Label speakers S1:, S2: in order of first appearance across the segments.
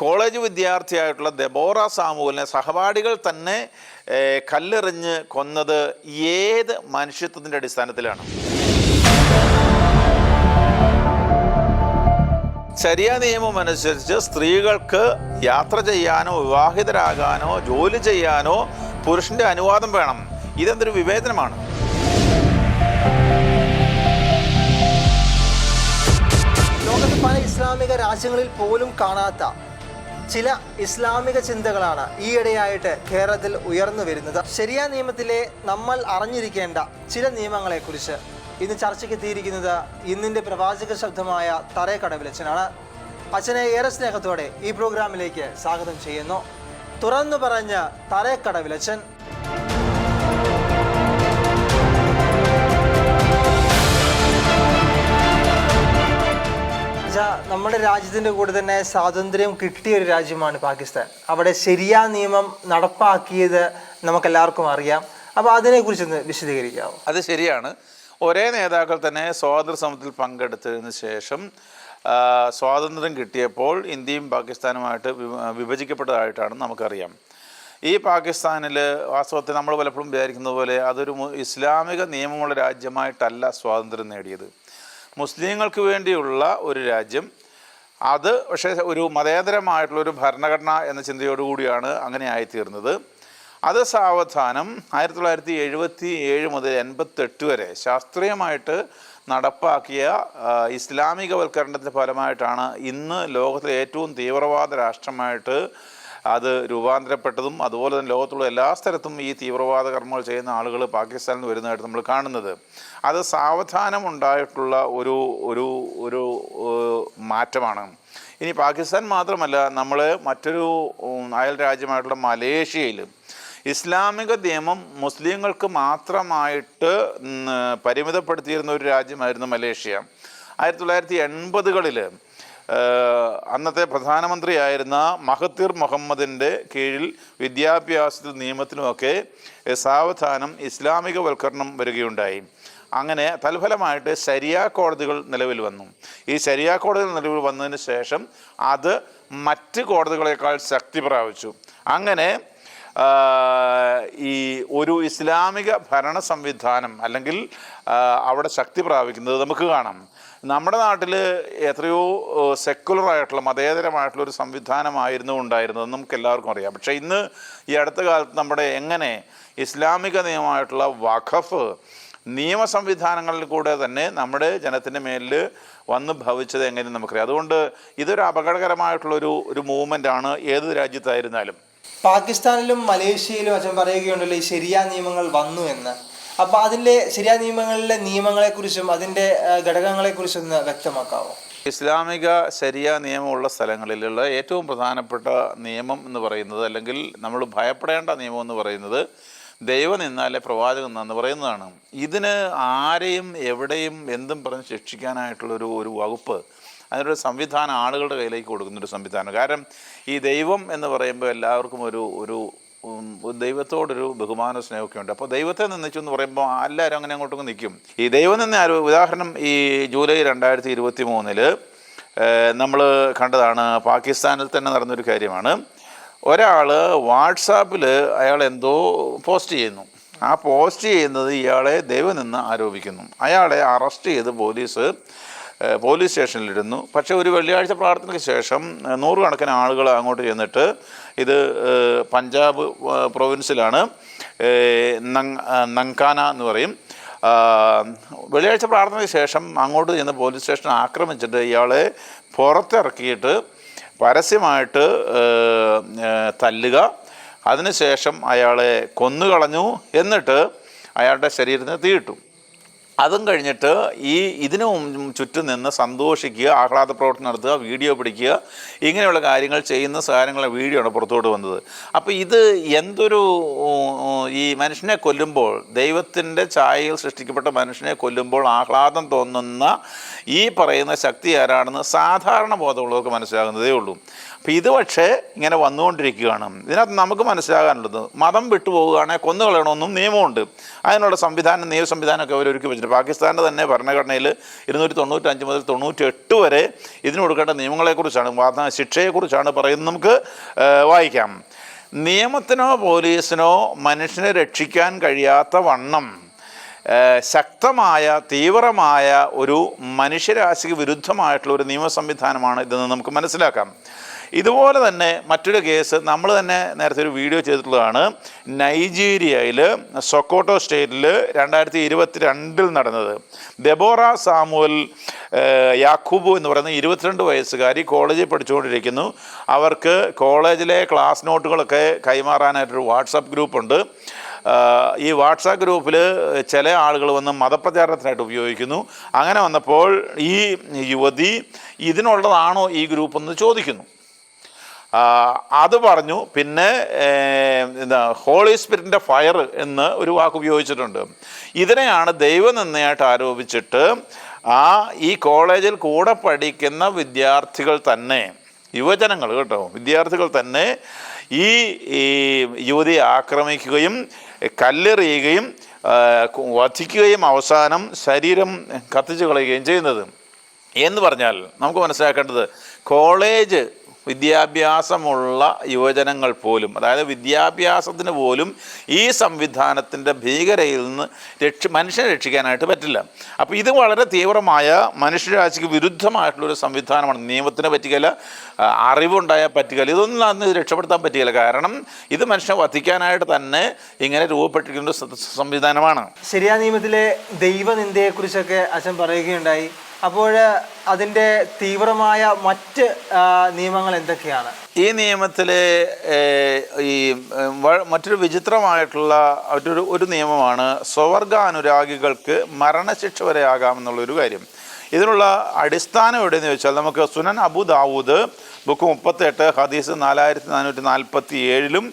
S1: College വിദ്യാർത്ഥിയായിട്ടുള്ള Deborah സാമുവലിനെ സഹപാഠികൾ തന്നെ കല്ലെറിഞ്ഞ് കൊന്നത് ഏത് മനുഷ്യത്വത്തിന്റെ അടിസ്ഥാനത്തിലാണ്? ശരിയ നിയമം അനുസരിച്ച് സ്ത്രീകൾക്ക് യാത്ര ചെയ്യാനോ വിവാഹിതരാകാനോ ജോലി ചെയ്യാനോ പുരുഷന്റെ അനുവാദം വേണം. ഇതെന്തൊരു വിവേചനമാണ്?
S2: ലോകത്ത് പല ഇസ്ലാമിക രാജ്യങ്ങളിൽ പോലും കാണാത്ത ചില ഇസ്ലാമിക ചിന്തകളാണ് ഈയിടെയായിട്ട് കേരളത്തിൽ ഉയർന്നു വരുന്നത്. ശരിയാ നിയമത്തിലെ നമ്മൾ അറിഞ്ഞിരിക്കേണ്ട ചില നിയമങ്ങളെക്കുറിച്ച് ഇന്ന് ചർച്ചയ്ക്ക് എത്തിയിരിക്കുന്നത് ഇന്നിന്റെ പ്രവാചക ശബ്ദമായ തറേ കടവിലച്ചനാണ് അച്ഛനെ ഏറെ സ്നേഹത്തോടെ ഈ പ്രോഗ്രാമിലേക്ക് സ്വാഗതം ചെയ്യുന്നു. തുറന്നു പറഞ്ഞ തറേ നമ്മുടെ രാജ്യത്തിന്റെ കൂടെ തന്നെ സ്വാതന്ത്ര്യം കിട്ടിയ ഒരു രാജ്യമാണ് പാകിസ്ഥാൻ. അവിടെ ശരിയാ നിയമം നടപ്പാക്കിയത് നമുക്കെല്ലാവർക്കും അറിയാം. അപ്പോൾ അതിനെക്കുറിച്ചൊന്ന് വിശദീകരിക്കാമോ
S1: അത് ശരിയാണ്. ഒരേ നേതാക്കൾ തന്നെ സ്വാതന്ത്ര്യ സമരത്തിൽ പങ്കെടുത്തതിന് ശേഷം സ്വാതന്ത്ര്യം കിട്ടിയപ്പോൾ ഇന്ത്യയും പാകിസ്ഥാനുമായിട്ട് വിഭജിക്കപ്പെട്ടതായിട്ടാണ് നമുക്കറിയാം. ഈ പാകിസ്ഥാനിൽ വാസ്തവത്തിൽ നമ്മൾ പലപ്പോഴും വിചാരിക്കുന്നത് പോലെ അതൊരു ഇസ്ലാമിക നിയമമുള്ള രാജ്യമായിട്ടല്ല സ്വാതന്ത്ര്യം നേടിയത്. മുസ്ലിങ്ങൾക്ക് വേണ്ടിയുള്ള ഒരു രാജ്യം. അത് പക്ഷേ ഒരു മതേതരമായിട്ടുള്ളൊരു ഭരണഘടന എന്ന ചിന്തയോടുകൂടിയാണ് അങ്ങനെ ആയിത്തീർന്നത്. അത് സാവധാനം ആയിരത്തി തൊള്ളായിരത്തി എഴുപത്തി ഏഴ് മുതൽ എൺപത്തെട്ട് വരെ ശാസ്ത്രീയമായിട്ട് നടപ്പാക്കിയ ഇസ്ലാമികവൽക്കരണത്തിന്റെ ഫലമായിട്ടാണ് ഇന്ന് ലോകത്തിലെ ഏറ്റവും തീവ്രവാദ രാഷ്ട്രമായിട്ട് അത് രൂപാന്തരപ്പെട്ടതും അതുപോലെ തന്നെ ലോകത്തുള്ള എല്ലാ സ്ഥലത്തും ഈ തീവ്രവാദ കർമ്മങ്ങൾ ചെയ്യുന്ന ആളുകൾ പാകിസ്ഥാനിൽ നിന്ന് വരുന്നതായിട്ട് നമ്മൾ കാണുന്നത്. അത് സാവധാനം ഉണ്ടായിട്ടുള്ള ഒരു ഒരു ഒരു മാറ്റമാണ്. ഇനി പാകിസ്ഥാൻ മാത്രമല്ല നമ്മൾ മറ്റൊരു അയൽ രാജ്യമായിട്ടുള്ള മലേഷ്യയിൽ ഇസ്ലാമിക നിയമം മുസ്ലിങ്ങൾക്ക് മാത്രമായിട്ട് പരിമിതപ്പെടുത്തിയിരുന്ന ഒരു രാജ്യമായിരുന്നു മലേഷ്യ. ആയിരത്തി തൊള്ളായിരത്തി എൺപതുകളിൽ അന്നത്തെ പ്രധാനമന്ത്രിയായിരുന്ന മഹത്തീർ മുഹമ്മദിന്റെ കീഴിൽ വിദ്യാഭ്യാസ നിയമത്തിനുമൊക്കെ സാവധാനം ഇസ്ലാമികവൽക്കരണം വരികയുണ്ടായി. അങ്ങനെ തൽഫലമായിട്ട് ശരിയാ കോടതികൾ നിലവിൽ വന്നു. ഈ ശരിയാ കോടതികൾ നിലവിൽ വന്നതിന് ശേഷം അത് മറ്റ് കോടതികളെക്കാൾ ശക്തി പ്രാപിച്ചു. അങ്ങനെ ഈ ഒരു ഇസ്ലാമിക ഭരണ സംവിധാനം അല്ലെങ്കിൽ അവിടെ ശക്തി പ്രാപിക്കുന്നത് നമുക്ക് കാണാം. നമ്മുടെ നാട്ടിൽ എത്രയോ സെക്കുലർ ആയിട്ടുള്ള മതേതരമായിട്ടുള്ള ഒരു സംവിധാനമായിരുന്നു ഉണ്ടായിരുന്നത് നമുക്ക് എല്ലാവർക്കും അറിയാം. പക്ഷേ ഇന്ന് ഈ അടുത്ത കാലത്ത് നമ്മുടെ എങ്ങനെ ഇസ്ലാമിക നിയമമായിട്ടുള്ള വഖഫ് നിയമ സംവിധാനങ്ങളിൽ കൂടെ തന്നെ നമ്മുടെ ജനത്തിന്റെ മേലിൽ വന്ന് ഭവിച്ചത് എങ്ങനെ നമുക്കറിയാം. അതുകൊണ്ട് ഇതൊരു അപകടകരമായിട്ടുള്ളൊരു ഒരു ഒരു മൂവ്മെന്റ് ആണ് ഏത് രാജ്യത്തായിരുന്നാലും.
S2: പാകിസ്ഥാനിലും മലേഷ്യയിലും അച്ഛൻ പറയുകയുണ്ടല്ലോ ഈ ശരിയാ നിയമങ്ങൾ വന്നു എന്ന്. അപ്പൊ അതിന്റെ ശരിയാ നിയമങ്ങളിലെ നിയമങ്ങളെക്കുറിച്ചും ഘടകങ്ങളെ ഘടകങ്ങളെക്കുറിച്ചും ഒന്ന് വ്യക്തമാക്കാമോ
S1: ഇസ്ലാമിക ശരിയ നിയമമുള്ള സ്ഥലങ്ങളിലുള്ള ഏറ്റവും പ്രധാനപ്പെട്ട നിയമം എന്ന് പറയുന്നത് അല്ലെങ്കിൽ നമ്മൾ ഭയപ്പെടേണ്ട നിയമം എന്ന് പറയുന്നത് ദൈവം നിന്നാലേ പ്രവാചകൻ എന്ന് പറയുന്നതാണ്. ഇതിന് ആരെയും എവിടെയും എന്തും പറഞ്ഞ് ശിക്ഷിക്കാനായിട്ടുള്ളൊരു ഒരു വകുപ്പ് അതിനൊരു സംവിധാനം ആളുകളുടെ കയ്യിലേക്ക് കൊടുക്കുന്നൊരു സംവിധാനം. കാരണം ഈ ദൈവം എന്ന് പറയുമ്പോൾ എല്ലാവർക്കും ഒരു ഒരു ദൈവത്തോടൊരു ബഹുമാന സ്നേഹമൊക്കെ ഉണ്ട് അപ്പോൾ ദൈവത്തെ നിന്നിച്ചു എന്ന് പറയുമ്പോൾ എല്ലാവരും അങ്ങനെ അങ്ങോട്ടൊക്കെ നിൽക്കും. ഈ ദൈവം നിന്ന് ആരോ ഉദാഹരണം ഈ ജൂലൈ രണ്ടായിരത്തി ഇരുപത്തി മൂന്നിൽ നമ്മൾ കണ്ടതാണ് പാകിസ്ഥാനിൽ തന്നെ നടന്നൊരു കാര്യമാണ്. ഒരാൾ വാട്സാപ്പിൽ അയാൾ എന്തോ പോസ്റ്റ് ചെയ്യുന്നു. ആ പോസ്റ്റ് ചെയ്യുന്നത് ഇയാളെ ദൈവം നിന്ന് ആരോപിക്കുന്നു. അയാളെ അറസ്റ്റ് ചെയ്ത് പോലീസ് പോലീസ് സ്റ്റേഷനിലിരുന്നു. പക്ഷേ ഒരു വെള്ളിയാഴ്ച പ്രാർത്ഥനയ്ക്ക് ശേഷം നൂറുകണക്കിന് ആളുകൾ അങ്ങോട്ട് ചെന്നിട്ട് ഇത് പഞ്ചാബ് പ്രൊവിൻസിലാണ് നങ്കാന എന്ന് പറയും. വെള്ളിയാഴ്ച പ്രാർത്ഥനയ്ക്ക് ശേഷം അങ്ങോട്ട് ചെന്ന് പോലീസ് സ്റ്റേഷൻ ആക്രമിച്ചിട്ട് ഇയാളെ പുറത്തിറക്കിയിട്ട് പരസ്യമായിട്ട് തല്ലുക. അതിനുശേഷം അയാളെ കൊന്നുകളഞ്ഞു. എന്നിട്ട് അയാളുടെ ശരീരത്തിന് തീയിട്ടു. അതും കഴിഞ്ഞിട്ട് ഈ ഇതിനു ചുറ്റും നിന്ന് സന്തോഷിക്കുക ആഹ്ലാദ പ്രവർത്തനം നടത്തുക വീഡിയോ പിടിക്കുക ഇങ്ങനെയുള്ള കാര്യങ്ങൾ ചെയ്യുന്ന സാധനങ്ങളെ വീഡിയോ ആണ് പുറത്തോട്ട് വന്നത്. അപ്പോൾ ഇത് എന്തൊരു ഈ മനുഷ്യനെ കൊല്ലുമ്പോൾ ദൈവത്തിന്റെ ചായയിൽ സൃഷ്ടിക്കപ്പെട്ട മനുഷ്യനെ കൊല്ലുമ്പോൾ ആഹ്ലാദം തോന്നുന്ന ഈ പറയുന്ന ശക്തി ആരാണെന്ന് സാധാരണ ബോധമുള്ളവർക്ക് മനസ്സിലാകുന്നതേ ഉള്ളൂ. അപ്പം ഇത് പക്ഷേ ഇങ്ങനെ വന്നുകൊണ്ടിരിക്കുകയാണ്. ഇതിനകത്ത് നമുക്ക് മനസ്സിലാകാനുള്ളത് മതം വിട്ടുപോകുകയാണെങ്കിൽ കൊന്നു കളയണമെന്നും നിയമമുണ്ട്. അതിനുള്ള സംവിധാനം നിയമ സംവിധാനമൊക്കെ അവർ ഒരുക്കി വെച്ചിട്ടുണ്ട്. പാകിസ്ഥാന്റെ തന്നെ ഭരണഘടനയിൽ ഇരുന്നൂറ്റി തൊണ്ണൂറ്റഞ്ച് മുതൽ തൊണ്ണൂറ്റി എട്ട് വരെ ഇതിന് കൊടുക്കേണ്ട നിയമങ്ങളെക്കുറിച്ചാണ് വാദ ശിക്ഷയെക്കുറിച്ചാണ് പറയുന്നത് നമുക്ക് വായിക്കാം. നിയമത്തിനോ പോലീസിനോ മനുഷ്യനെ രക്ഷിക്കാൻ കഴിയാത്ത വണ്ണം ശക്തമായ തീവ്രമായ ഒരു മനുഷ്യരാശിക്ക് വിരുദ്ധമായിട്ടുള്ള ഒരു നിയമ സംവിധാനമാണ് ഇതെന്ന് നമുക്ക് മനസ്സിലാക്കാം. ഇതുപോലെ തന്നെ മറ്റൊരു കേസ് നമ്മൾ തന്നെ നേരത്തെ ഒരു വീഡിയോ ചെയ്തിട്ടുള്ളതാണ്. നൈജീരിയയിൽ സൊക്കോട്ടോ സ്റ്റേറ്റിൽ രണ്ടായിരത്തി ഇരുപത്തി രണ്ടിൽ നടന്നത്. ദെബോറ സാമുവൽ യാക്കൂബു എന്ന് പറയുന്ന ഇരുപത്തിരണ്ട് വയസ്സുകാരി കോളേജിൽ പഠിച്ചുകൊണ്ടിരിക്കുന്നു. അവർക്ക് കോളേജിലെ ക്ലാസ് നോട്ടുകളൊക്കെ കൈമാറാനായിട്ടൊരു വാട്സപ്പ് ഗ്രൂപ്പുണ്ട്. ഈ വാട്സാപ്പ് ഗ്രൂപ്പിൽ ചില ആളുകൾ വന്ന് മതപ്രചാരണത്തിനായിട്ട് ഉപയോഗിക്കുന്നു. അങ്ങനെ വന്നപ്പോൾ ഈ യുവതി ഇതിനുള്ളതാണോ ഈ ഗ്രൂപ്പ് എന്ന് ചോദിക്കുന്നു. അത് പറഞ്ഞു. പിന്നെ എന്താ ഹോളി സ്പിരിറ്റിന്റെ ഫയർ എന്ന് ഒരു വാക്ക് ഉപയോഗിച്ചിട്ടുണ്ട്. ഇതിനെയാണ് ദൈവനിന്ദയായിട്ട് ആരോപിച്ചിട്ട് ആ ഈ കോളേജിൽ കൂടെ പഠിക്കുന്ന വിദ്യാർത്ഥികൾ തന്നെ യുവജനങ്ങൾ കേട്ടോ വിദ്യാർത്ഥികൾ തന്നെ ഈ യുവതിയെ ആക്രമിക്കുകയും കല്ലെറിയുകയും വധിക്കുകയും അവസാനം ശരീരം കത്തിച്ചു കളയുകയും ചെയ്യുന്നത്. എന്ന് പറഞ്ഞാൽ നമുക്ക് മനസ്സിലാക്കേണ്ടത് കോളേജ് വിദ്യാഭ്യാസമുള്ള യുവജനങ്ങൾ പോലും അതായത് വിദ്യാഭ്യാസത്തിന് പോലും ഈ സംവിധാനത്തിന്റെ ഭീകരയിൽ നിന്ന് രക്ഷ മനുഷ്യനെ രക്ഷിക്കാനായിട്ട് പറ്റില്ല. അപ്പോൾ ഇത് വളരെ തീവ്രമായ മനുഷ്യരാശിക്ക് വിരുദ്ധമായിട്ടുള്ളൊരു സംവിധാനമാണ്. നിയമത്തിനെ പറ്റുകയില്ല ആ, അറിവുണ്ടായാൽ പറ്റുകയില്ല ഇതൊന്നും അന്ന് രക്ഷപ്പെടുത്താൻ പറ്റുകയില്ല കാരണം ഇത് മനുഷ്യനെ വധിക്കാനായിട്ട് തന്നെ ഇങ്ങനെ രൂപപ്പെട്ടിരിക്കുന്ന സംവിധാനമാണ്.
S2: ശരിയാ നിയമത്തിലെ ദൈവനിന്ദയെക്കുറിച്ചൊക്കെ അച്ഛൻ പറയുകയുണ്ടായി. അപ്പോൾ അതിന്റെ തീവ്രമായ മറ്റ് നിയമങ്ങൾ എന്തൊക്കെയാണ്?
S1: ഈ നിയമത്തിലെ ഈ മറ്റൊരു വിചിത്രമായിട്ടുള്ള ഒരു ഒരു നിയമമാണ് സ്വവർഗാനുരാഗികൾക്ക് മരണശിക്ഷ വരെ ആകാമെന്നുള്ളൊരു കാര്യം. ഇതിനുള്ള അടിസ്ഥാനം എവിടെയെന്ന് ചോദിച്ചാൽ നമുക്ക് സുനൻ അബു ദാവൂദ് ബുക്ക് മുപ്പത്തെട്ട് ഹദീസ് നാലായിരത്തി നാനൂറ്റി നാൽപ്പത്തി ഏഴിലും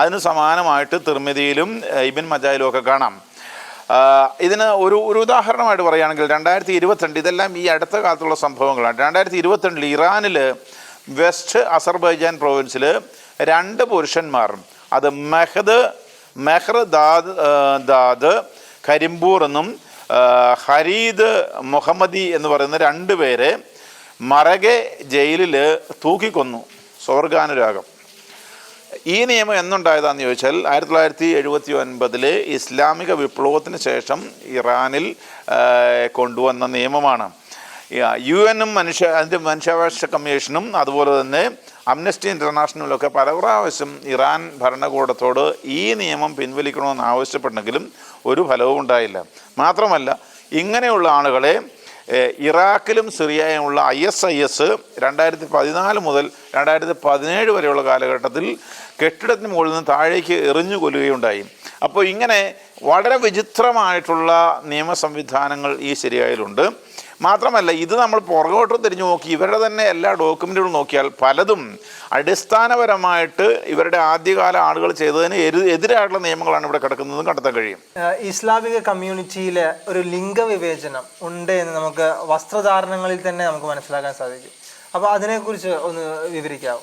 S1: അതിന് സമാനമായിട്ട് തിർമിതിയിലും ഇബിൻ മജായിലും ഒക്കെ കാണാം. ഇതിന് ഒരു ഒരു ഉദാഹരണമായിട്ട് പറയുകയാണെങ്കിൽ രണ്ടായിരത്തി ഇരുപത്തിരണ്ട് ഇതെല്ലാം ഈ അടുത്ത കാലത്തുള്ള സംഭവങ്ങളാണ്. രണ്ടായിരത്തി ഇരുപത്തിരണ്ടിൽ ഇറാനിൽ വെസ്റ്റ് അസർബൈജാൻ പ്രൊവിൻസിൽ രണ്ട് പുരുഷന്മാർ അത് മെഹദ് മെഹർ ദാദ് ദാദ് കരിമ്പൂർ എന്നും ഹരീദ് മുഹമ്മദി എന്ന് പറയുന്ന രണ്ട് പേരെ മറകെ ജയിലിൽ തൂക്കിക്കൊന്നു. സ്വർഗാനുരാഗം. ഈ നിയമം എന്നുണ്ടായതാന്ന് ചോദിച്ചാൽ ആയിരത്തി തൊള്ളായിരത്തി എഴുപത്തി ഒൻപതിൽ ഇസ്ലാമിക വിപ്ലവത്തിന് ശേഷം ഇറാനിൽ കൊണ്ടുവന്ന നിയമമാണ്. യു എനും മനുഷ്യ അതിന്റെ മനുഷ്യാവകാശ കമ്മീഷനും അതുപോലെ തന്നെ അംനസ്റ്റി ഇന്റർനാഷണലൊക്കെ പല പ്രാവശ്യം ഇറാൻ ഭരണകൂടത്തോട് ഈ നിയമം പിൻവലിക്കണമെന്ന് ആവശ്യപ്പെട്ടെങ്കിലും ഒരു ഫലവും ഉണ്ടായില്ല. മാത്രമല്ല ഇങ്ങനെയുള്ള ആളുകളെ ഇറാഖിലും സിറിയയുമുള്ള ഐ എസ് ഐ എസ് രണ്ടായിരത്തി പതിനാല് മുതൽ രണ്ടായിരത്തി പതിനേഴ് വരെയുള്ള കാലഘട്ടത്തിൽ കെട്ടിടത്തിന് മുകളിൽ നിന്ന് താഴേക്ക് എറിഞ്ഞു കൊല്ലുകയുണ്ടായി. അപ്പോൾ ഇങ്ങനെ വളരെ വിചിത്രമായിട്ടുള്ള നിയമ സംവിധാനങ്ങൾ ഈ സിറിയയിലുണ്ട് മാത്രമല്ല ഇത് നമ്മൾ പുറകോട്ട് തിരിഞ്ഞു നോക്കി ഇവരുടെ തന്നെ എല്ലാ ഡോക്യുമെന്റുകളും നോക്കിയാൽ പലതും അടിസ്ഥാനപരമായിട്ട് ഇവരുടെ ആദ്യകാല ആളുകൾ ചെയ്തതിന് എതി- എതിരായിട്ടുള്ള നിയമങ്ങളാണ് ഇവിടെ കിടക്കുന്നതെന്ന് കണ്ടെത്താൻ കഴിയും.
S2: ഇസ്ലാമിക കമ്മ്യൂണിറ്റിയിലെ ഒരു ലിംഗവിവേചനം ഉണ്ട് എന്ന് നമുക്ക് വസ്ത്രധാരണങ്ങളിൽ തന്നെ നമുക്ക് മനസ്സിലാക്കാൻ സാധിക്കും. അപ്പോൾ അതിനെക്കുറിച്ച് ഒന്ന് വിവരിക്കാമോ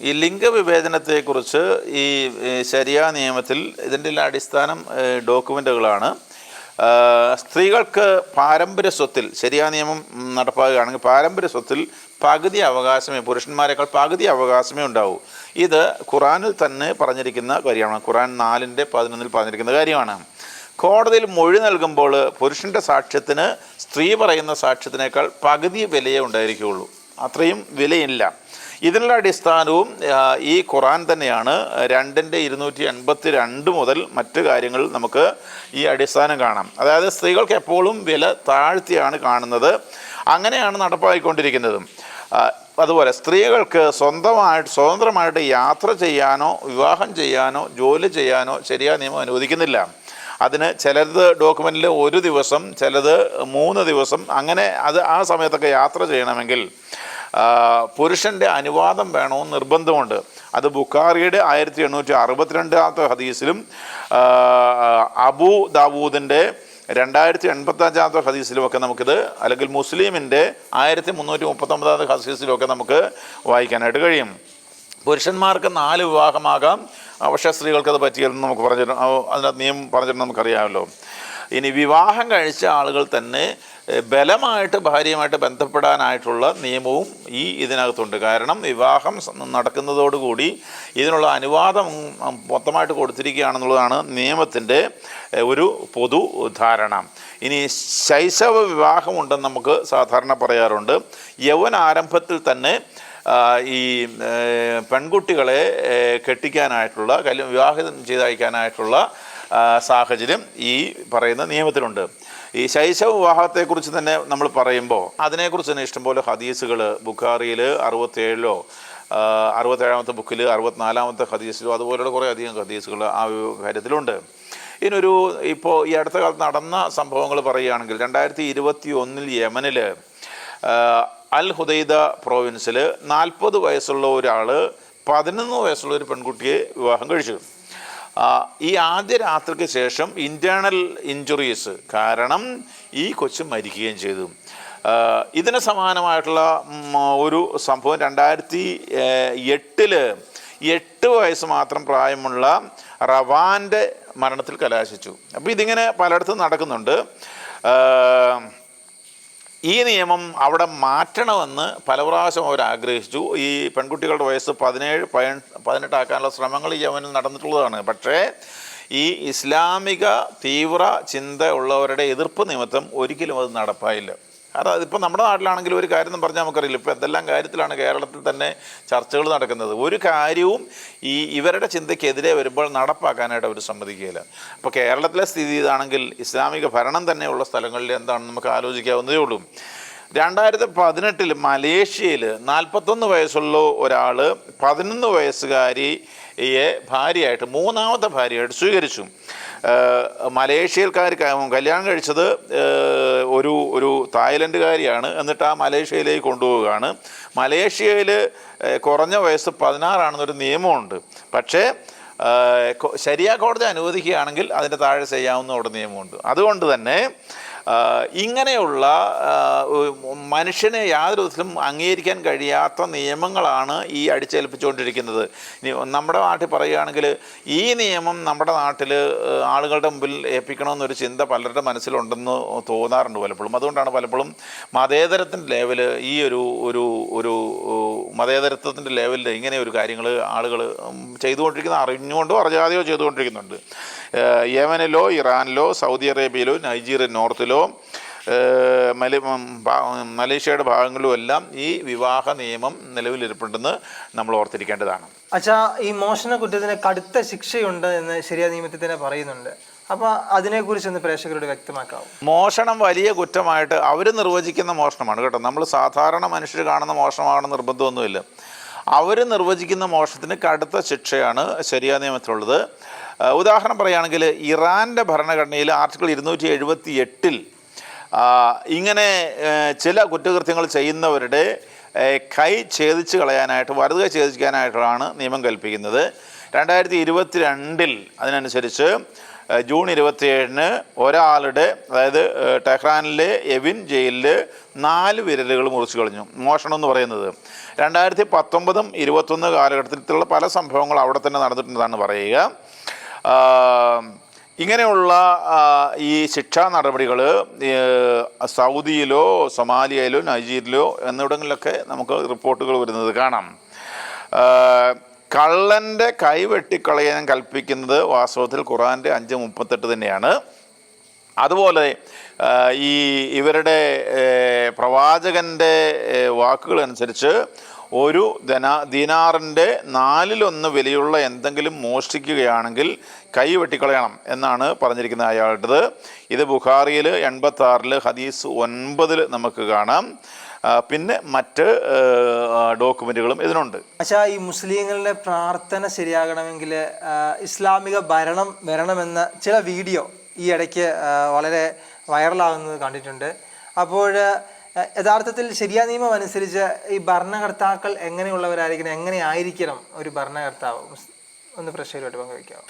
S1: ഈ ലിംഗവിവേചനത്തെക്കുറിച്ച് ഈ ഈ ശരിയാ നിയമത്തിൽ ഇതിന്റെ എല്ലാം അടിസ്ഥാനം ഡോക്യുമെന്റുകളാണ് സ്ത്രീകൾക്ക് പാരമ്പര്യ സ്വത്തിൽ ശരിയായ നിയമം നടപ്പാക്കുകയാണെങ്കിൽ പാരമ്പര്യ സ്വത്തിൽ പകുതി അവകാശമേ പുരുഷന്മാരെക്കാൾ പകുതി അവകാശമേ ഉണ്ടാവൂ. ഇത് ഖുറാനിൽ തന്നെ പറഞ്ഞിരിക്കുന്ന കാര്യമാണ്. ഖുറാൻ നാലിന്റെ പതിനൊന്നിൽ പറഞ്ഞിരിക്കുന്ന കാര്യമാണ്. കോടതിയിൽ മൊഴി നൽകുമ്പോൾ പുരുഷന്റെ സാക്ഷ്യത്തിന് സ്ത്രീ പറയുന്ന സാക്ഷ്യത്തിനേക്കാൾ പകുതി വിലയേ ഉണ്ടായിരിക്കുകയുള്ളൂ. അത്രയും വിലയില്ല. ഇതിനുള്ള അടിസ്ഥാനവും ഈ ഖുറാൻ തന്നെയാണ്. രണ്ടിന്റെ ഇരുന്നൂറ്റി എൺപത്തി രണ്ട് മുതൽ മറ്റു കാര്യങ്ങൾ നമുക്ക് ഈ അടിസ്ഥാനം കാണാം. അതായത് സ്ത്രീകൾക്ക് എപ്പോഴും വില താഴ്ത്തിയാണ് കാണുന്നത്. അങ്ങനെയാണ് നടപ്പായിക്കൊണ്ടിരിക്കുന്നതും. അതുപോലെ സ്ത്രീകൾക്ക് സ്വന്തമായിട്ട് സ്വതന്ത്രമായിട്ട് യാത്ര ചെയ്യാനോ വിവാഹം ചെയ്യാനോ ജോലി ചെയ്യാനോ ശരിയായ നിയമം അനുവദിക്കുന്നില്ല. അതിന് ചിലത് ഡോക്യുമെന്റിൽ ഒരു ദിവസം ചിലത് മൂന്ന് ദിവസം അങ്ങനെ അത് ആ സമയത്തൊക്കെ യാത്ര ചെയ്യണമെങ്കിൽ പുരുഷന്റെ അനുവാദം വേണമെന്ന് നിർബന്ധമുണ്ട്. അത് ബുഖാറിയുടെ ആയിരത്തി എണ്ണൂറ്റി അറുപത്തിരണ്ടാമത്തെ ഹദീസിലും അബു ദാവൂദിന്റെ രണ്ടായിരത്തി എൺപത്തഞ്ചാമത്തെ ഹദീസിലുമൊക്കെ നമുക്കിത് അല്ലെങ്കിൽ മുസ്ലിമിന്റെ ആയിരത്തി മുന്നൂറ്റി മുപ്പത്തൊമ്പതാമത്തെ ഹദീസിലുമൊക്കെ നമുക്ക് വായിക്കാനായിട്ട് കഴിയും. പുരുഷന്മാർക്ക് നാല് വിവാഹമാകാം. പക്ഷേ സ്ത്രീകൾക്ക് അത് പറ്റിയെന്ന് നമുക്ക് പറഞ്ഞു അതിനകത്ത് നിയമം പറഞ്ഞിട്ട് നമുക്കറിയാമല്ലോ. ഇനി വിവാഹം കഴിച്ച ആളുകൾ തന്നെ ബലമായിട്ട് ഭാര്യയുമായിട്ട് ബന്ധപ്പെടാനായിട്ടുള്ള നിയമവും ഈ ഇതിനകത്തുണ്ട്. കാരണം വിവാഹം നടക്കുന്നതോടുകൂടി ഇതിനുള്ള അനുവാദം മൊത്തമായിട്ട് കൊടുത്തിരിക്കുകയാണെന്നുള്ളതാണ് നിയമത്തിന്റെ ഒരു പൊതു ധാരണ. ഇനി ശൈശവ വിവാഹമുണ്ടെന്ന് നമുക്ക് സാധാരണ പറയാറുണ്ട്. യൗവന ആരംഭത്തിൽ തന്നെ ഈ പെൺകുട്ടികളെ കെട്ടിക്കാനായിട്ടുള്ള കല്യാണം വിവാഹം ചെയ്തയക്കാനായിട്ടുള്ള സാഹചര്യം ഈ പറയുന്ന നിയമത്തിലുണ്ട്. ഈ ശൈശവ വിവാഹത്തെക്കുറിച്ച് തന്നെ നമ്മൾ പറയുമ്പോൾ അതിനെക്കുറിച്ച് തന്നെ ഇഷ്ടംപോലെ ഹദീസുകൾ ബുഖാറിയിൽ അറുപത്തേഴിലോ അറുപത്തേഴാമത്തെ ബുക്കിൽ അറുപത്തിനാലാമത്തെ ഹദീസിലോ അതുപോലെയുള്ള കുറേ അധികം ഹദീസുകൾ ആ കാര്യത്തിലുണ്ട്. ഇതിനൊരു ഇപ്പോൾ ഈ അടുത്ത കാലത്ത് നടന്ന സംഭവങ്ങൾ പറയുകയാണെങ്കിൽ രണ്ടായിരത്തി ഇരുപത്തി ഒന്നിൽ യമനിൽ അൽ ഹുദൈദ പ്രോവിൻസിൽ നാൽപ്പത് വയസ്സുള്ള ഒരാൾ പതിനൊന്ന് വയസ്സുള്ള ഒരു പെൺകുട്ടിയെ വിവാഹം കഴിച്ചു. ഈ ആദ്യ രാത്രിക്ക് ശേഷം ഇന്റേർണൽ ഇഞ്ചുറീസ് കാരണം ഈ കൊച്ചു മരിക്കുകയും ചെയ്തു. ഇതിന് സമാനമായിട്ടുള്ള ഒരു സംഭവം രണ്ടായിരത്തി എട്ടിൽ എട്ട് വയസ്സ് മാത്രം പ്രായമുള്ള റവാന്റെ മരണത്തിൽ കലാശിച്ചു. അപ്പോൾ ഇതിങ്ങനെ പലയിടത്തും നടക്കുന്നുണ്ട്. ഈ നിയമം അവിടെ മാറ്റണമെന്ന് പല പ്രാവശ്യം അവർ ആഗ്രഹിച്ചു. ഈ പെൺകുട്ടികളുടെ വയസ്സ് പതിനേഴ് പതിനെ- പതിനെട്ടാക്കാനുള്ള ശ്രമങ്ങൾ ഈ യമനിൽ നടന്നിട്ടുള്ളതാണ്. പക്ഷേ ഈ ഇസ്ലാമിക തീവ്ര ചിന്ത ഉള്ളവരുടെ എതിർപ്പ് നിമിത്തം ഒരിക്കലും അത് നടപ്പായില്ല. കാരണം അതിപ്പോൾ നമ്മുടെ നാട്ടിലാണെങ്കിൽ ഒരു കാര്യം എന്ന് പറഞ്ഞാൽ നമുക്കറിയില്ല. ഇപ്പോൾ എന്തെല്ലാം കാര്യത്തിലാണ് കേരളത്തിൽ തന്നെ ചർച്ചകൾ നടക്കുന്നത്. ഒരു കാര്യവും ഈ ഇവരുടെ ചിന്തയ്ക്കെതിരെ വരുമ്പോൾ നടപ്പാക്കാനായിട്ട് അവർ സമ്മതിക്കുകയില്ല. അപ്പോൾ കേരളത്തിലെ സ്ഥിതി ഇതാണെങ്കിൽ ഇസ്ലാമിക ഭരണം തന്നെയുള്ള സ്ഥലങ്ങളിൽ എന്താണെന്ന് നമുക്ക് ആലോചിക്കാവുന്നതേ ഉള്ളൂ. രണ്ടായിരത്തി പതിനെട്ടിൽ മലേഷ്യയിൽ നാൽപ്പത്തൊന്ന് വയസ്സുള്ള ഒരാൾ പതിനൊന്ന് വയസ്സുകാരിയെ ഭാര്യയായിട്ട് മൂന്നാമത്തെ ഭാര്യയായിട്ട് സ്വീകരിച്ചു. ക- കല്യാണം കഴിച്ചത് ഒരു ഒരു തായ്ലൻഡുകാരിയാണ്. എന്നിട്ട് ആ മലേഷ്യയിലേക്ക് കൊണ്ടുപോവുകയാണ്. മലേഷ്യയിൽ കുറഞ്ഞ വയസ്സ് പതിനാറാണെന്നൊരു നിയമമുണ്ട്. പക്ഷേ ശരിയാ കോടതി അനുവദിക്കുകയാണെങ്കിൽ അതിന്റെ താഴെ ചെയ്യാവുന്ന അവിടെ നിയമമുണ്ട്. അതുകൊണ്ട് തന്നെ ഇങ്ങനെയുള്ള മനുഷ്യനെ യാതൊരു വിധത്തിലും അംഗീകരിക്കാൻ കഴിയാത്ത നിയമങ്ങളാണ് ഈ അടിച്ചേൽപ്പിച്ചുകൊണ്ടിരിക്കുന്നത്. ഇനി നമ്മുടെ നാട്ടിൽ പറയുകയാണെങ്കിൽ ഈ നിയമം നമ്മുടെ നാട്ടിൽ ആളുകളുടെ മുമ്പിൽ ഏൽപ്പിക്കണമെന്നൊരു ചിന്ത പലരുടെ മനസ്സിലുണ്ടെന്ന് തോന്നാറുണ്ട് പലപ്പോഴും. അതുകൊണ്ടാണ് പലപ്പോഴും മതേതരത്തിന്റെ ലെവൽ ഈ ഒരു ഒരു ഒരു മതേതരത്വത്തിന്റെ ലെവലിൽ ഇങ്ങനെ ഒരു കാര്യങ്ങൾ ആളുകൾ ചെയ്തുകൊണ്ടിരിക്കുന്ന അറിഞ്ഞുകൊണ്ടോ അറിയാതെയോ ചെയ്തുകൊണ്ടിരിക്കുന്നുണ്ട്. യമനിലോ ഇറാനിലോ സൗദി അറേബ്യയിലോ നൈജീരിയ നോർത്തിലോ ഏഹ് മല മലേഷ്യയുടെ ഭാഗങ്ങളിലും എല്ലാം ഈ വിവാഹ നിയമം നിലവിലിരിപ്പുണ്ടെന്ന് നമ്മൾ ഓർത്തിരിക്കേണ്ടതാണ്.
S2: അച്ഛാ ഈ മോഷണ കുറ്റത്തിന് കടുത്ത ശിക്ഷയുണ്ട് എന്ന് ശരിയാ നിയമത്തിൽ തന്നെ പറയുന്നുണ്ട്. അപ്പോൾ അതിനെക്കുറിച്ച് ഒന്ന് പ്രേക്ഷകരോട് വ്യക്തമാക്കാവും.
S1: മോഷണം വലിയ കുറ്റമായിട്ട് അവർ നിർവചിക്കുന്ന മോഷണമാണ് കേട്ടോ. നമ്മൾ സാധാരണ മനുഷ്യർ കാണുന്ന മോഷണമാണെന്ന് നിർബന്ധമൊന്നുമില്ല. അവർ നിർവചിക്കുന്ന മോഷണത്തിന് കടുത്ത ശിക്ഷയാണ് ശരിയാ നിയമത്തിലുള്ളത്. ഉദാഹരണം പറയുകയാണെങ്കിൽ ഇറാന്റെ ഭരണഘടനയിൽ ആർട്ടിക്കിൾ ഇരുന്നൂറ്റി എഴുപത്തി എട്ടിൽ ഇങ്ങനെ ചില കുറ്റകൃത്യങ്ങൾ ചെയ്യുന്നവരുടെ കൈ ഛേദിച്ച് കളയാനായിട്ട് വലത് ഛേദിക്കാനായിട്ടാണ് നിയമം കൽപ്പിക്കുന്നത്. രണ്ടായിരത്തി ഇരുപത്തി രണ്ടിൽ അതിനനുസരിച്ച് ജൂൺ ഇരുപത്തിയേഴിന് ഒരാളുടെ അതായത് ടെഹ്റാനിലെ എവിൻ ജയിലിൽ നാല് വിരലുകൾ മുറിച്ചു കളഞ്ഞു. മോഷണം എന്ന് പറയുന്നത്. രണ്ടായിരത്തി പത്തൊമ്പതും ഇരുപത്തൊന്ന് കാലഘട്ടത്തിലുള്ള പല സംഭവങ്ങളും അവിടെ തന്നെ നടന്നിട്ടുണ്ടെന്നാണ് പറയുക. ഇങ്ങനെയുള്ള ഈ ശിക്ഷാ നടപടികൾ സൗദിയിലോ സൊമാലിയയിലോ നൈജീരിയയിലോ എന്നിവിടങ്ങളിലൊക്കെ നമുക്ക് റിപ്പോർട്ടുകൾ വരുന്നത് കാണാം. കള്ളന്റെ കൈ വെട്ടിക്കളയാൻ കൽപ്പിക്കുന്നത് വാസ്തവത്തിൽ ഖുറാന്റെ അഞ്ച് മുപ്പത്തെട്ട് തന്നെയാണ്. അതുപോലെ ഈ ഇവരുടെ പ്രവാചകന്റെ വാക്കുകൾ അനുസരിച്ച് ഒരു ധന ദിനാറിന്റെ നാലിലൊന്ന് വിലയുള്ള എന്തെങ്കിലും മോഷ്ടിക്കുകയാണെങ്കിൽ കൈ വെട്ടിക്കളയണം എന്നാണ് പറഞ്ഞിരിക്കുന്നത് അയാളുടേത്. ഇത് ബുഖാറിയിൽ എൺപത്തി ആറിൽ ഹദീസ് ഒൻപതിൽ നമുക്ക് കാണാം. പിന്നെ മറ്റ് ഡോക്യുമെന്റുകളും ഇതിനുണ്ട്.
S2: പക്ഷേ ഈ മുസ്ലിങ്ങളുടെ പ്രാർത്ഥന ശരിയാകണമെങ്കിൽ ഇസ്ലാമിക ഭരണം വരണമെന്ന ചില വീഡിയോ ഈ ഇടയ്ക്ക് വളരെ വൈറലാകുന്നത് കണ്ടിട്ടുണ്ട്. അപ്പോൾ യഥാർത്ഥത്തിൽ ശരിയാ നിയമം അനുസരിച്ച് ഈ ഭരണകർത്താക്കൾ എങ്ങനെയുള്ളവരായിരിക്കണം എങ്ങനെയായിരിക്കണം ഒരു ഭരണകർത്താവ്? ഒന്ന് പ്രശ്നമായിട്ട് പങ്കുവയ്ക്കാമോ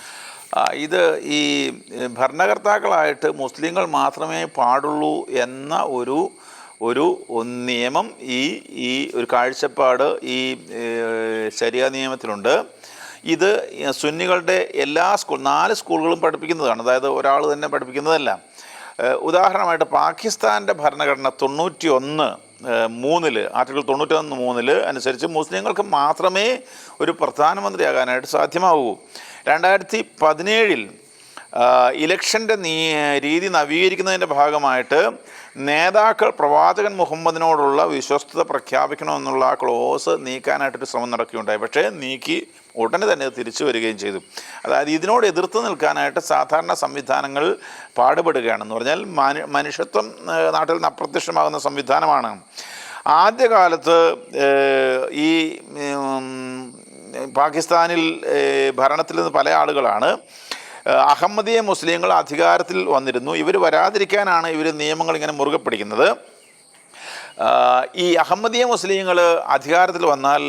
S1: ആ, ഇത് ഈ ഭരണകർത്താക്കളായിട്ട് മുസ്ലിങ്ങൾ മാത്രമേ പാടുള്ളൂ എന്ന ഒരു ഒരു നിയമം ഈ ഈ ഒരു കാഴ്ചപ്പാട് ഈ ശരിയാ നിയമത്തിലുണ്ട്. ഇത് സുന്നികളുടെ എല്ലാ സ്കൂൾ നാല് സ്കൂളുകളും പഠിപ്പിക്കുന്നതാണ്. അതായത് ഒരാൾ തന്നെ പഠിപ്പിക്കുന്നതല്ല. ഉദാഹരണമായിട്ട് പാകിസ്ഥാന്റെ ഭരണഘടന തൊണ്ണൂറ്റി ഒന്ന് മൂന്നിൽ ആർട്ടിക്കിൾ തൊണ്ണൂറ്റൊന്ന് മൂന്നിൽ അനുസരിച്ച് മുസ്ലിങ്ങൾക്ക് മാത്രമേ ഒരു പ്രധാനമന്ത്രിയാകാനായിട്ട് സാധ്യമാവൂ. രണ്ടായിരത്തി പതിനേഴിൽ ഇലക്ഷന്റെ നീ രീതി നവീകരിക്കുന്നതിന്റെ ഭാഗമായിട്ട് നേതാക്കൾ പ്രവാചകൻ മുഹമ്മദിനോടുള്ള വിശ്വസ്തത പ്രഖ്യാപിക്കണമെന്നുള്ള ആ ക്ലോസ് നീക്കാനായിട്ടൊരു ശ്രമം നടക്കുകയുണ്ടായി. പക്ഷേ നീക്കി ഉടനെ തന്നെ തിരിച്ചു വരികയും ചെയ്തു. അതായത് ഇതിനോട് എതിർത്ത് നിൽക്കാനായിട്ട് സാധാരണ സംവിധാനങ്ങൾ പാടുപെടുകയാണെന്ന് പറഞ്ഞാൽ മനു മനുഷ്യത്വം നാട്ടിൽ നിന്ന് അപ്രത്യക്ഷമാകുന്ന സംവിധാനമാണ്. ആദ്യകാലത്ത് ഈ പാകിസ്ഥാനിൽ ഭരണത്തിൽ നിന്ന് പല ആളുകളാണ് അഹമ്മദീയ മുസ്ലിങ്ങൾ അധികാരത്തിൽ വന്നിരുന്നു. ഇവർ വരാതിരിക്കാനാണ് ഇവർ നിയമങ്ങൾ ഇങ്ങനെ മുറുകെ പിടിക്കുന്നത് ഈ അഹമ്മദീയ മുസ്ലിങ്ങൾ അധികാരത്തിൽ വന്നാൽ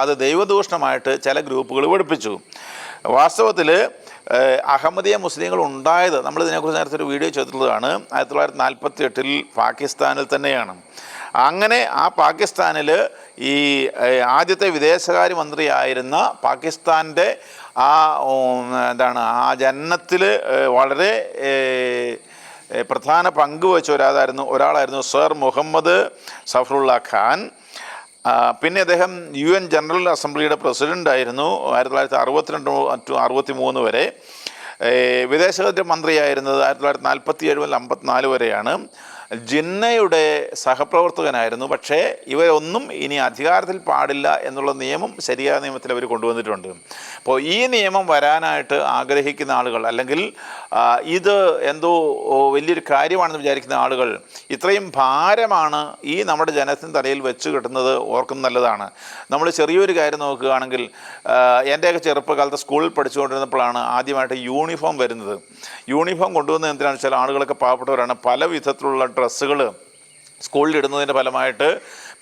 S1: അത് ദൈവദൂഷണമായിട്ട് ചില ഗ്രൂപ്പുകൾ പഠിപ്പിച്ചു വാസ്തവത്തിൽ അഹമ്മദീയ മുസ്ലിങ്ങൾ ഉണ്ടായത് നമ്മൾ ഇതിനെക്കുറിച്ച് നേരത്തെ ഒരു വീഡിയോ ചെയ്തിട്ടുള്ളതാണ് ആയിരത്തി തൊള്ളായിരത്തി നാൽപ്പത്തി എട്ടിൽ പാകിസ്ഥാനിൽ തന്നെയാണ്. അങ്ങനെ ആ പാകിസ്ഥാനിൽ ഈ ആദ്യത്തെ വിദേശകാര്യമന്ത്രിയായിരുന്ന പാകിസ്ഥാന്റെ ആ എന്താണ് ആ ജനനത്തിൽ വളരെ പ്രധാന പങ്ക് വഹിച്ച ഒരാളായിരുന്നു ഒരാളായിരുന്നു സർ മുഹമ്മദ് സഫറുള്ള ഖാൻ. പിന്നെ അദ്ദേഹം യു എൻ ജനറൽ അസംബ്ലിയുടെ പ്രസിഡന്റ് ആയിരുന്നു ആയിരത്തി തൊള്ളായിരത്തി അറുപത്തിരണ്ട് ടു അറുപത്തി മൂന്ന് വരെ വിദേശകാര്യ മന്ത്രിയായിരുന്നത് ആയിരത്തി തൊള്ളായിരത്തി നാൽപ്പത്തി ഏഴ് മുതൽ അമ്പത്തിനാല് വരെയാണ്. ജിന്നയുടെ സഹപ്രവർത്തകനായിരുന്നു. പക്ഷേ ഇവരൊന്നും ഇനി അധികാരത്തിൽ പാടില്ല എന്നുള്ള നിയമം ശരിയായ നിയമത്തിൽ അവർ കൊണ്ടുവന്നിട്ടുണ്ട്. അപ്പോൾ ഈ നിയമം വരാനായിട്ട് ആഗ്രഹിക്കുന്ന ആളുകൾ അല്ലെങ്കിൽ ഇത് എന്തോ വലിയൊരു കാര്യമാണെന്ന് വിചാരിക്കുന്ന ആളുകൾ ഇത്രയും ഭാരമാണ് ഈ നമ്മുടെ ജനത്തിന് തലയിൽ വെച്ച് കിട്ടുന്നത് ഓർക്കുന്നത് നല്ലതാണ്. നമ്മൾ ചെറിയൊരു കാര്യം നോക്കുകയാണെങ്കിൽ എന്റെയൊക്കെ ചെറുപ്പകാലത്ത് സ്കൂളിൽ പഠിച്ചുകൊണ്ടിരുന്നപ്പോഴാണ് ആദ്യമായിട്ട് യൂണിഫോം വരുന്നത്. യൂണിഫോം കൊണ്ടുവന്ന എന്തിനാണെന്ന് വെച്ചാൽ ആളുകളൊക്കെ പാവപ്പെട്ടവരാണ്. പല വിധത്തിലുള്ള ഡ്രസ്സുകൾ സ്കൂളിൽ ഇടുന്നതിന്റെ ഫലമായിട്ട്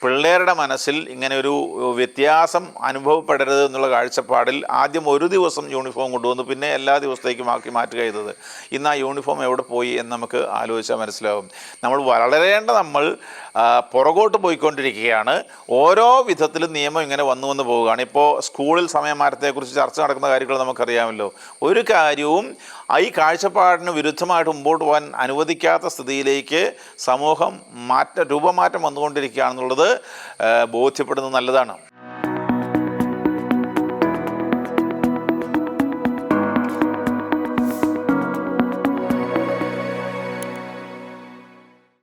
S1: പിള്ളേരുടെ മനസ്സിൽ ഇങ്ങനെ ഒരു വ്യത്യാസം അനുഭവപ്പെടരുത് എന്നുള്ള കാഴ്ചപ്പാടിൽ ആദ്യം ഒരു ദിവസം യൂണിഫോം കൊണ്ടുവന്നു പിന്നെ എല്ലാ ദിവസത്തേക്കും ആക്കി മാറ്റുക ചെയ്തത്. ഇന്ന് ആ യൂണിഫോം എവിടെ പോയി എന്ന് നമുക്ക് ആലോചിച്ചാൽ മനസ്സിലാവും. നമ്മൾ വളരേണ്ട നമ്മൾ പുറകോട്ട് പോയിക്കൊണ്ടിരിക്കുകയാണ്. ഓരോ വിധത്തിലും നിയമം ഇങ്ങനെ വന്നു വന്ന് പോവുകയാണ്. ഇപ്പോൾ സ്കൂളിൽ സമയമാറ്റത്തെക്കുറിച്ച് ചർച്ച നടക്കുന്ന കാര്യങ്ങൾ നമുക്കറിയാമല്ലോ. ഒരു കാര്യവും ഈ കാഴ്ചപ്പാടിന് വിരുദ്ധമായിട്ട് മുമ്പോട്ട് പോകാൻ അനുവദിക്കാത്ത സ്ഥിതിയിലേക്ക് സമൂഹം മാറ്റ രൂപമാറ്റം വന്നുകൊണ്ടിരിക്കുകയാണെന്നുള്ളത് ബോധ്യപ്പെടുന്നത് നല്ലതാണ്.